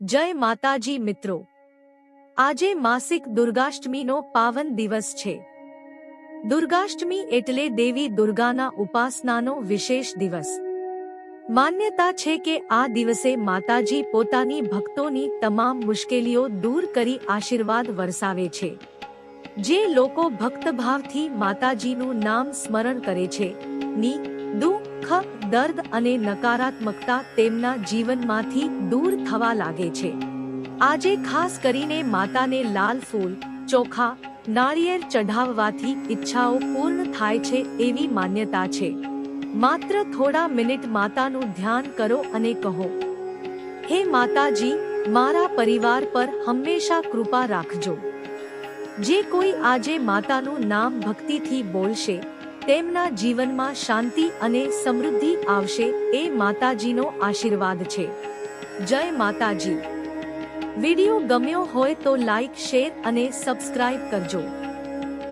જય માતાજી મિત્રો. આજે માસિક દુર્ગાષ્ટમીનો પાવન દિવસ છે. દુર્ગાષ્ટમી એટલે દેવી દુર્ગાના ઉપાસનાનો વિશેષ દિવસ. માન્યતા છે કે આ દિવસે માતાજી પોતાની ભક્તોની તમામ મુશ્કેલીઓ દૂર કરી આશીર્વાદ વરસાવે છે. જે લોકો ભક્તભાવથી માતાજીનું નામ સ્મરણ કરે છે, ની દુઃખ દર્દ અને નકારાત્મકતા તેમના જીવનમાંથી દૂર થવા લાગે છે. આજે ખાસ કરીને માતાને લાલ ફૂલ, ચોખા, નાળિયેર ચઢાવવાથી ઈચ્છાઓ પૂર્ણ થાય છે એવી માન્યતા છે. માત્ર થોડા મિનિટ માતાનું ધ્યાન કરો અને કહો, હે માતાજી, મારા પરિવાર પર હંમેશા કૃપા રાખજો. જે કોઈ આજે માતાનું નામ ભક્તિથી બોલશે તેમના જીવનમાં શાંતિ અને સમૃદ્ધિ આવશે એ માતાજીનો આશીર્વાદ છે. જય માતાજી. વિડિયો ગમ્યો હોય તો લાઈક, શેર અને સબસ્ક્રાઇબ કરજો.